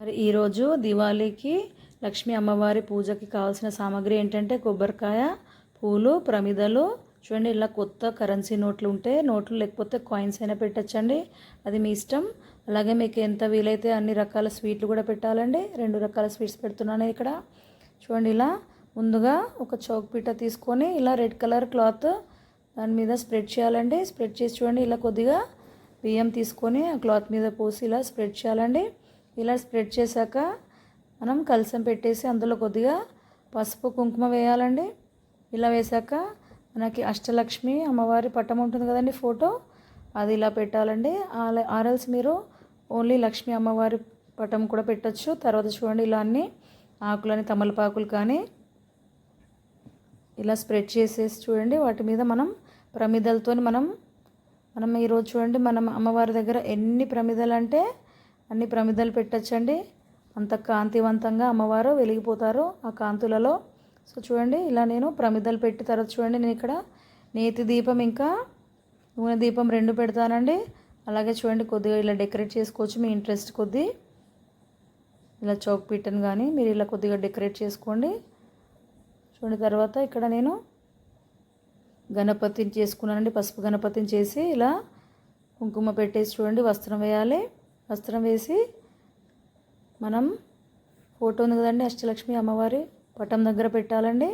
మరి ఈరోజు దివాళీకి లక్ష్మీ అమ్మవారి పూజకి కావాల్సిన సామాగ్రి ఏంటంటే కొబ్బరికాయ పూలు ప్రమిదలు. చూడండి ఇలా కొత్త కరెన్సీ నోట్లు ఉంటే నోట్లు లేకపోతే కాయిన్స్ అయినా పెట్టచ్చండి. అది మీ ఇష్టం. అలాగే మీకు ఎంత వీలైతే అన్ని రకాల స్వీట్లు కూడా పెట్టాలండి. రెండు రకాల స్వీట్స్ పెడుతున్నాను ఇక్కడ. చూడండి ఇలా ముందుగా ఒక చౌక్ పీట తీసుకొని ఇలా రెడ్ కలర్ క్లాత్ దాని మీద స్ప్రెడ్ చేయాలండి. స్ప్రెడ్ చేసి చూడండి ఇలా కొద్దిగా బియ్యం తీసుకొని ఆ క్లాత్ మీద పోసి ఇలా స్ప్రెడ్ చేయాలండి. ఇలా స్ప్రెడ్ చేశాక మనం కలసం పెట్టేసి అందులో కొద్దిగా పసుపు కుంకుమ వేయాలండి. ఇలా వేశాక మనకి అష్టలక్ష్మి అమ్మవారి పట్టం ఉంటుంది కదండి ఫోటో. అది ఇలా పెట్టాలండి. ఆర్ఎల్స్ మీరు ఓన్లీ లక్ష్మీ అమ్మవారి పటం కూడా పెట్టచ్చు. తర్వాత చూడండి ఇలా అన్ని ఆకులని తమలపాకులు కానీ ఇలా స్ప్రెడ్ చేసేసి చూడండి. వాటి మీద మనం ప్రమిదలతో మనం మనం ఈరోజు చూడండి మనం అమ్మవారి దగ్గర ఎన్ని ప్రమిదలు అంటే అన్ని ప్రమిదలు పెట్టచ్చండి. అంత కాంతివంతంగా అమ్మవారు వెలిగిపోతారు ఆ కాంతులలో. సో చూడండి ఇలా నేను ప్రమిదలు పెట్టి తర్వాత చూడండి నేను ఇక్కడ నేతి దీపం ఇంకా నూనె దీపం రెండు పెడతానండి. అలాగే చూడండి కొద్దిగా ఇలా డెకరేట్ చేసుకోవచ్చు మీ ఇంట్రెస్ట్ కొద్దీ. ఇలా చౌక్ పీటన్ కానీ మీరు ఇలా కొద్దిగా డెకరేట్ చేసుకోండి. చూడండి తర్వాత ఇక్కడ నేను గణపతిని చేసుకున్నానండి. పసుపు గణపతిని చేసి ఇలా కుంకుమ పెట్టేసి చూడండి వస్త్రం వేయాలి. వస్త్రం వేసి మనం ఫోటో ఉంది కదండి అష్టలక్ష్మి అమ్మవారి పటం దగ్గర పెట్టాలండి.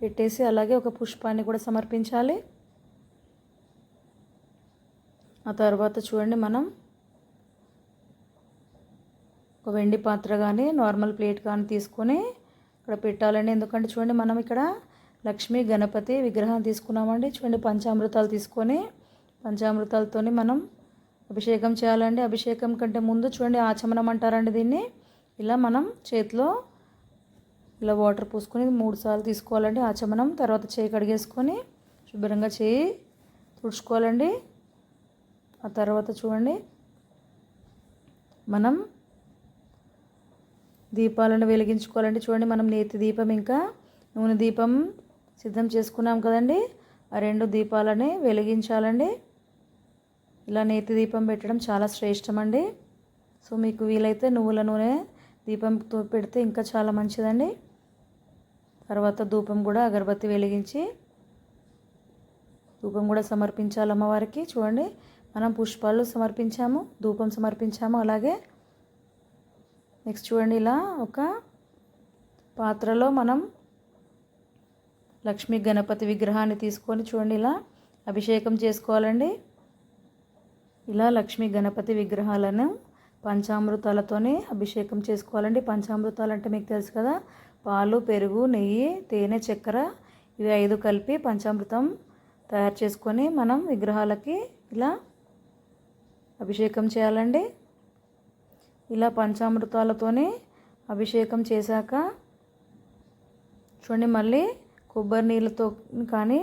పెట్టేసి అలాగే ఒక పుష్పాన్ని కూడా సమర్పించాలి. ఆ తర్వాత చూడండి మనం ఒక వెండి పాత్ర కానీ నార్మల్ ప్లేట్ కానీ తీసుకొని ఇక్కడ పెట్టాలండి. ఎందుకంటే చూడండి మనం ఇక్కడ లక్ష్మీ గణపతి విగ్రహం తీసుకున్నామండి. చూడండి పంచామృతాలు తీసుకొని పంచామృతాలతోని మనం అభిషేకం చేయాలండి. అభిషేకం కంటే ముందు చూడండి ఆచమనం అంటారండి దీన్ని. ఇలా మనం చేతిలో ఇలా వాటర్ పూసుకొని మూడు సార్లు తీసుకోవాలండి ఆచమనం. తర్వాత చేయి కడిగేసుకొని శుభ్రంగా చేయి తుడుచుకోవాలండి. ఆ తర్వాత చూడండి మనం దీపాలను వెలిగించుకోవాలండి. చూడండి మనం నేతి దీపం ఇంకా నూనె దీపం సిద్ధం చేసుకున్నాం కదండి. ఆ రెండు దీపాలని వెలిగించాలండి. ఇలా నేతి దీపం పెట్టడం చాలా శ్రేష్టం అండి సో మీకు వీలైతే నువ్వుల నూనె దీపంతో పెడితే ఇంకా చాలా మంచిదండి. తర్వాత ధూపం కూడా అగరబత్తి వెలిగించి ధూపం కూడా సమర్పించాలి అమ్మవారికి. చూడండి మనం పుష్పాలు సమర్పించాము ధూపం సమర్పించాము అలాగే నెక్స్ట్ చూడండి ఇలా ఒక పాత్రలో మనం లక్ష్మీ గణపతి విగ్రహాన్ని తీసుకొని చూడండి ఇలా అభిషేకం చేసుకోవాలండి. ఇలా లక్ష్మీ గణపతి విగ్రహాలను పంచామృతాలతోనే అభిషేకం చేసుకోవాలండి. పంచామృతాలు అంటే మీకు తెలుసు కదా పాలు పెరుగు నెయ్యి తేనె చక్కెర ఇవి ఐదు కలిపి పంచామృతం తయారు చేసుకొని మనం విగ్రహాలకి ఇలా అభిషేకం చేయాలండి. ఇలా పంచామృతాలతోనే అభిషేకం చేశాక చూడండి మళ్ళీ కొబ్బరి నీళ్ళతో కానీ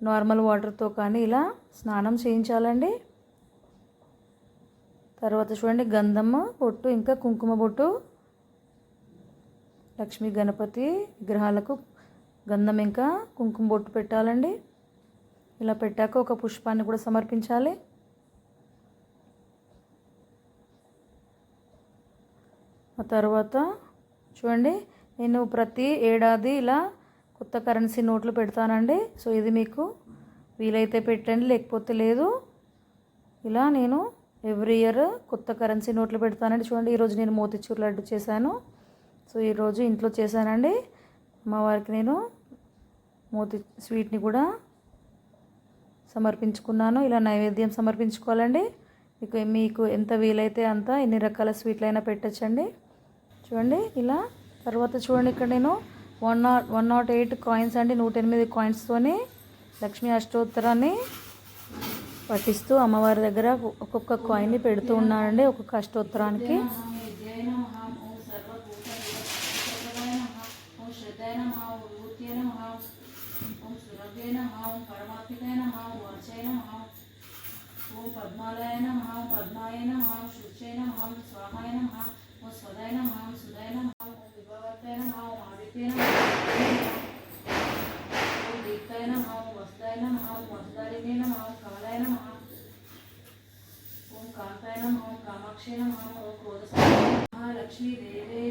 నార్మల్ వాటర్తో కానీ ఇలా స్నానం చేయించాలండి. తర్వాత చూడండి గంధమ్మ బొట్టు ఇంకా కుంకుమ బొట్టు లక్ష్మీ గణపతి విగ్రహాలకు గంధం ఇంకా కుంకుమ బొట్టు పెట్టాలండి. ఇలా పెట్టాక ఒక పుష్పాన్ని కూడా సమర్పించాలి. ఆ తర్వాత చూడండి నేను ప్రతి ఏడాది ఇలా కొత్త కరెన్సీ నోట్లు పెడతానండి. సో ఇది మీకు వీలైతే పెట్టండి లేకపోతే లేదు. ఇలా నేను ఎవ్రీ ఇయర్ కొత్త కరెన్సీ నోట్లు పెడతానండి. చూడండి ఈరోజు నేను మోతిచూర్ లడ్డు చేశాను. సో ఈరోజు ఇంట్లో చేశానండి. అమ్మవారికి నేను మోతి స్వీట్ని కూడా సమర్పించుకున్నాను. ఇలా నైవేద్యం సమర్పించుకోవాలండి. మీకు మీకు ఎంత వీలైతే అంత ఎన్ని రకాల స్వీట్లైనా పెట్టచ్చండి. చూడండి ఇలా తర్వాత చూడండి ఇక్కడ నేను one not one not eight coins అండి. నూట ఎనిమిది కాయిన్స్తోని లక్ష్మీ అష్టోత్తరాన్ని పఠిస్తూ అమ్మవారి దగ్గర ఒక్కొక్క కాయిన్ని పెడుతూ ఉన్నానండి ఒక్కొక్క అష్టోత్తరానికి. ఓం పద్మాలయ నమ పద్మాయ నమ శుచయ నమ నమ స్వదాయ నమ సుదాయ ఓం కాంతాయ నమ ఓం కామాక్షి నమ ఓం క్రోధ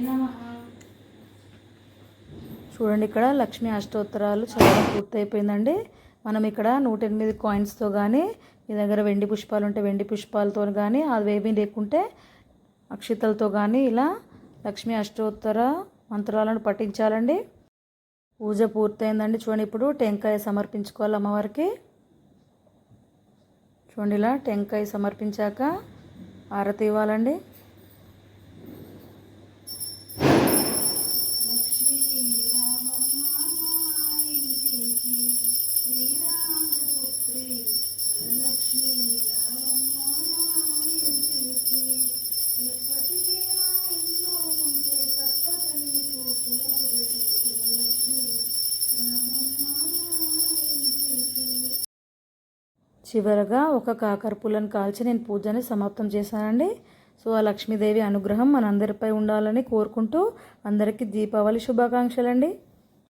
నమ చూడండి ఇక్కడ లక్ష్మీ అష్టోత్తరాలు చాలా పూర్తయిపోయిందండి. మనం ఇక్కడ నూట ఎనిమిది కాయిన్స్తో కానీ మీ దగ్గర వెండి పుష్పాలు ఉంటే వెండి పుష్పాలతో కానీ అవేమీ లేకుంటే అక్షితలతో కానీ ఇలా లక్ష్మీ అష్టోత్తర మంత్రాలను పఠించాలండి. పూజ పూర్తయిందండి. చూడండి ఇప్పుడు టెంకాయ సమర్పించుకోవాలి అమ్మవారికి. చూడండి ఇలా టెంకాయ సమర్పించాక ఆరతి ఇవ్వాలండి చివరగా ఒక కాకరపూలను కాల్చి నేను పూజని సమాప్తం చేశానండి. సో ఆ లక్ష్మీదేవి అనుగ్రహం మనందరిపై ఉండాలని కోరుకుంటూ అందరికీ దీపావళి శుభాకాంక్షలండి.